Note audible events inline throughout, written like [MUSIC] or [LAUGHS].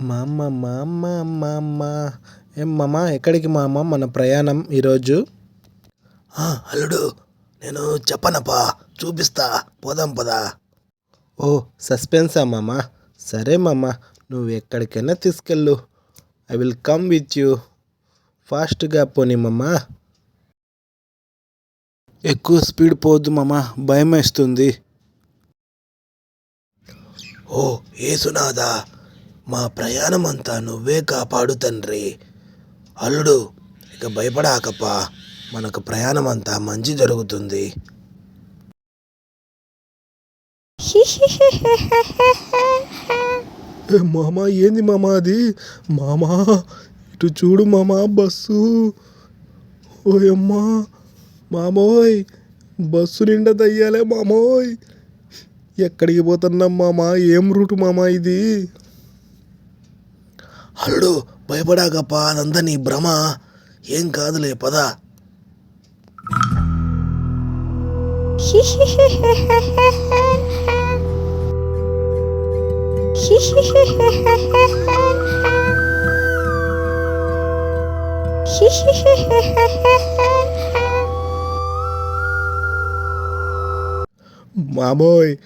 మా అమ్మ మా అమ్మ మా అమ్మ ఏం మామ ఎక్కడికి మా అమ్మ మన ప్రయాణం ఈరోజు? అల్లుడు నేను చెప్పనప్పా చూపిస్తా పోదాం పదా. ఓ సస్పెన్సా మామ? సరే మామ నువ్వు ఎక్కడికైనా తీసుకెళ్ళు. I will come with you. ఫాస్ట్గా పోనీ మామ. ఎక్కువ స్పీడ్ పోద్దు మామ భయం వేస్తుంది ఓ ఏసునాదా మా ప్రయాణం అంతా నువ్వే కాపాడు తండ్రి. అల్లుడు ఇక భయపడాకప్పా. మనకు ప్రయాణం అంతా మంచి జరుగుతుంది. మామా మామ ఏంది మామ అది? మామ ఇటు చూడు మామ బస్సు. ఓయమ్మా మామోయ్ బస్సు నిండా దయ్యాలే మామోయ్. ఎక్కడికి పోతున్నాం మామ? ఏం రూటు మామ ఇది? అల్లుడు భయపడాకప్పా అదంతా నీ భ్రమ. ఏం కాదులే పదా. [LAUGHS] మామోయ్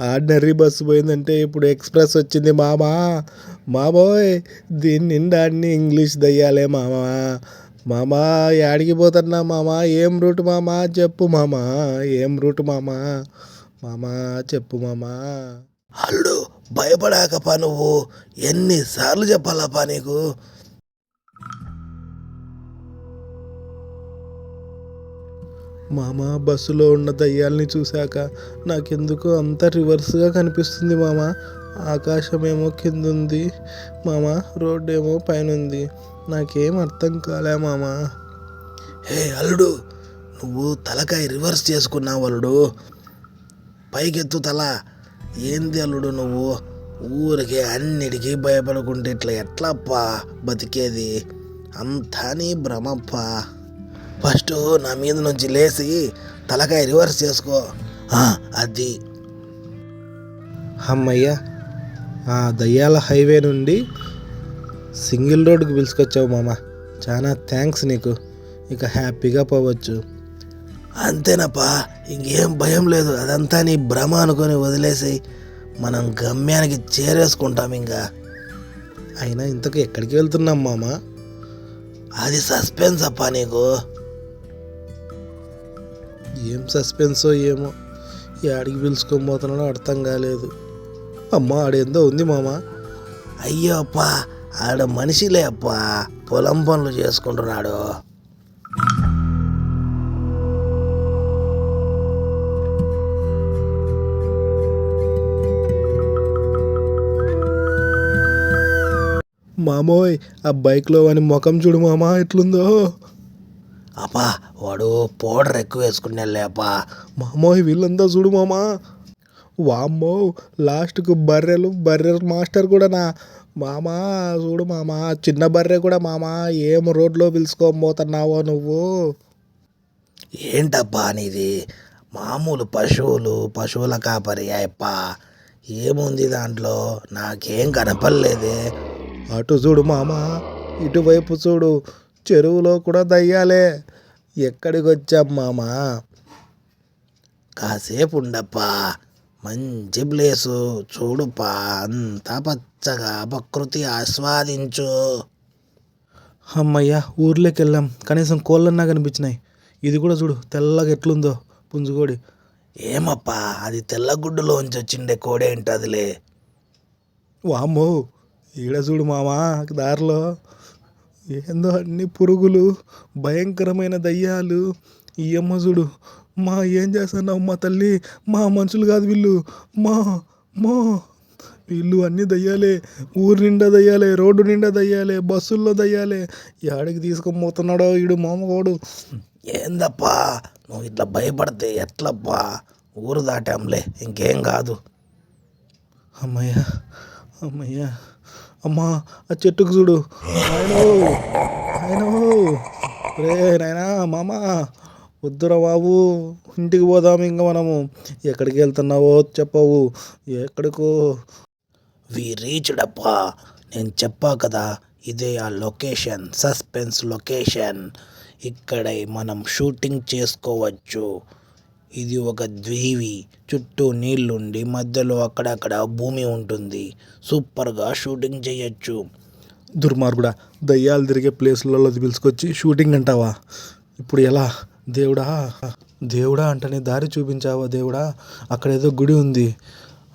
ఆర్డినరీ బస్సు పోయిందంటే ఇప్పుడు ఎక్స్ప్రెస్ వచ్చింది మామా. మామోయ్ దీని నిండా అన్ని ఇంగ్లీష్ దయ్యాలే మామా. మామా యాడికి పోతున్నా మామా? ఏం రూట్ మామా? చెప్పు మామా. ఏం రూట్ మామా? మామా చెప్పు మామా. అల్లుడు భయపడాకప్పా నువ్వు. ఎన్నిసార్లు చెప్పాలప్పా నీకు? మామ బస్సులో ఉన్న దయ్యాల్ని చూశాక నాకెందుకో అంత రివర్స్గా కనిపిస్తుంది మామ. ఆకాశం ఏమో కింద ఉంది మామ రోడ్డు ఏమో పైన ఉంది నాకేం అర్థం కాలే మామ. హే అల్లుడు నువ్వు తలకాయ రివర్స్ చేసుకున్నావు అల్లుడు. పైకెత్తు తల. ఏంది అల్లుడు నువ్వు? ఊరికే అన్నిటికీ భయపడుకుంటే ఇట్లా ఎట్లప్పా బతికేది? అంతా నీ భ్రమప్పా. ఫస్ట్ నా మీద నుంచి లేచి తలకాయ రివర్స్ చేసుకో. అది. అమ్మయ్య ఆ దయ్యాల హైవే నుండి సింగిల్ రోడ్డుకి పిలుచుకొచ్చావు మామ. చాలా థ్యాంక్స్ నీకు. ఇక హ్యాపీగా పోవచ్చు. అంతేనప్పా ఇంకేం భయం లేదు. అదంతా నీ భ్రమ అనుకొని వదిలేసి మనం గమ్యానికి చేరేసుకుంటాం ఇంకా. అయినా ఇంతకు ఎక్కడికి వెళ్తున్నాం మామ? అది సస్పెన్స్ అప్పా నీకు. ఏం సస్పెన్సో ఏమో. యాడికి పిలుచుకొని పోతున్నాడో అర్థం కాలేదు. అమ్మ ఆడేందో ఉంది మామ. అయ్యోప్పా ఆడ మనిషిలే అప్ప పొలం పనులు చేసుకుంటున్నాడు. మామోయ్ ఆ బైక్లో వాని ముఖం చూడు మామ ఎట్లుందో. అప్పా వాడు పౌడర్ ఎక్కువ వేసుకునే లేపా మామోయ్ వీళ్ళంతా చూడు మామా. వామ్మో లాస్ట్కు బర్రెలు బర్రె మాస్టర్ కూడా నా మామ చూడు మామ చిన్న బర్రె కూడా మామ ఏం రోడ్లో పిలుచుకొని పోతున్నావో నువ్వు? ఏంటప్పా నీది? మామూలు పశువులు పశువుల కాపరి అప్పా ఏముంది దాంట్లో? నాకేం కనపడలేదే. అటు చూడు మామ ఇటువైపు చూడు చెరువులో కూడా దయ్యాలే. ఎక్కడికి వచ్చాం మామ? కాసేపు ఉండప్పా మంచి ప్లేసు చూడుపా అంతా పచ్చగా ప్రకృతి ఆస్వాదించు. అమ్మయ్య ఊర్లోకి వెళ్ళాం. కనీసం కోళ్ళన్నా కనిపించినాయి. ఇది కూడా చూడు తెల్లగా ఎట్లుందో పుంజుకోడి. ఏమప్పా అది తెల్లగుడ్డులోంచి వచ్చిండే కోడే ఉంటుందిలే వామ్మో ఈడ చూడు మామా దారిలో ఏందో అన్ని పురుగులు భయంకరమైన దయ్యాలు. ఈ అమ్మ చూడు మా ఏం చేస్తున్నావు మా తల్లి మా మనుషులు కాదు వీళ్ళు. మా మా. వీళ్ళు అన్నీ దయ్యాలే ఊరు నిండా దయ్యాలే రోడ్డు నిండా దయ్యాలే బస్సుల్లో దయ్యాలే. యాడికి తీసుకొని పోతున్నాడో ఈడు మామగోడు. ఏందప్పా నువ్వు ఇట్లా భయపడితే ఎట్లప్పా ఊరు దాటాంలే ఇంకేం కాదు. అమ్మయ్య అమ్మయ్య. అమ్మా ఆ చెట్టుకు చూడు. ఆయన ఆయన రే నాయనా మామ. వద్దురా బాబు ఇంటికి పోదాం ఇంకా మనము. ఎక్కడికి వెళ్తున్నావో చెప్పవు. ఎక్కడికో. వి రీచ్డ్ అప్పా నేను చెప్పా కదా ఇదే ఆ లొకేషన్ సస్పెన్స్ లొకేషన్. ఇక్కడ మనం షూటింగ్ చేసుకోవచ్చు. ఇది ఒక ద్వీవి చుట్టూ నీళ్ళుండి మధ్యలో అక్కడక్కడ భూమి ఉంటుంది. సూపర్గా షూటింగ్ చేయొచ్చు. దుర్మార్గుడా దయ్యాలు తిరిగే ప్లేస్లలో పిలుచుకొచ్చి షూటింగ్ అంటావా? ఇప్పుడు ఎలా? దేవుడా దేవుడా అంటనే దారి చూపించావా దేవుడా? అక్కడ ఏదో గుడి ఉంది.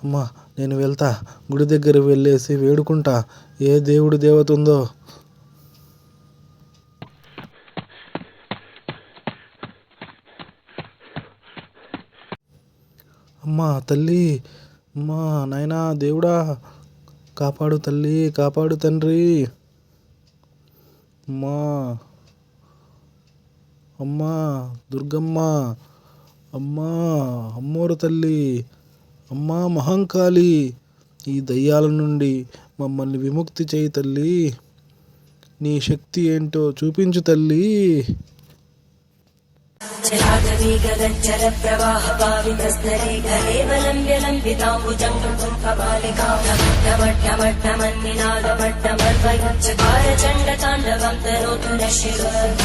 అమ్మా నేను వెళ్తా. గుడి దగ్గర వెళ్ళేసి వేడుకుంటా. ఏ దేవుడు దేవత ఉందో? అమ్మా తల్లి. అమ్మా నాయనా దేవుడా. కాపాడు తల్లి కాపాడు తండ్రి. అమ్మా. అమ్మా దుర్గమ్మ అమ్మా అమ్మోరు తల్లి అమ్మా మహంకాళి ఈ దయ్యాల నుండి మమ్మల్ని విముక్తి చేయి తల్లి. నీ శక్తి ఏంటో చూపించు తల్లి.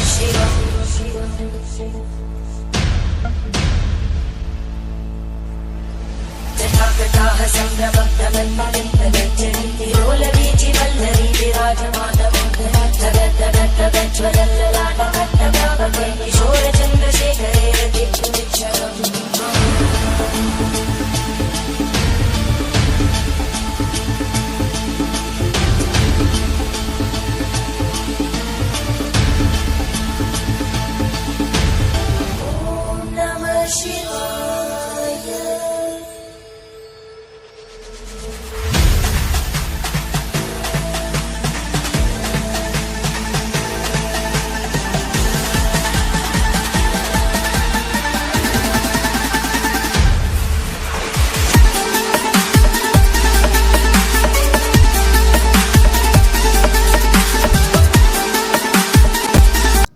శివ. సంగమగ్నమన్మలింద నెచ్చరింది రోల వీచి వల్లరీ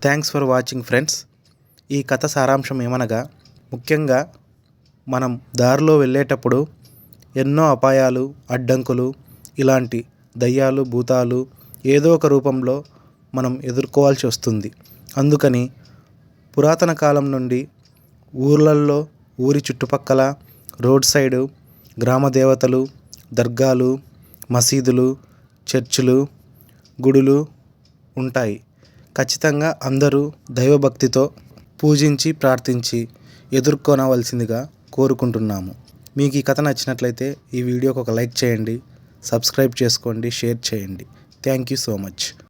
థ్యాంక్స్ ఫర్ వాచింగ్ ఫ్రెండ్స్ ఈ కథ సారాంశం ఏమనగా ముఖ్యంగా మనం దారిలో వెళ్ళేటప్పుడు ఎన్నో అపాయాలు అడ్డంకులు ఇలాంటి దయ్యాలు భూతాలు ఏదో ఒక రూపంలో మనం ఎదుర్కోవాల్సి వస్తుంది. అందుకని పురాతన కాలం నుండి ఊర్లల్లో ఊరి చుట్టుపక్కల రోడ్ సైడు గ్రామ దేవతలు దర్గాలు మసీదులు చర్చిలు గుడులు ఉంటాయి. ఖచ్చితంగా అందరూ దైవభక్తితో పూజించి ప్రార్థించి ఎదుర్కొనవలసిందిగా కోరుకుంటున్నాము. మీకు ఈ కథ నచ్చినట్లయితే ఈ వీడియోకి ఒక లైక్ చేయండి సబ్స్క్రైబ్ చేసుకోండి షేర్ చేయండి. Thank you so much.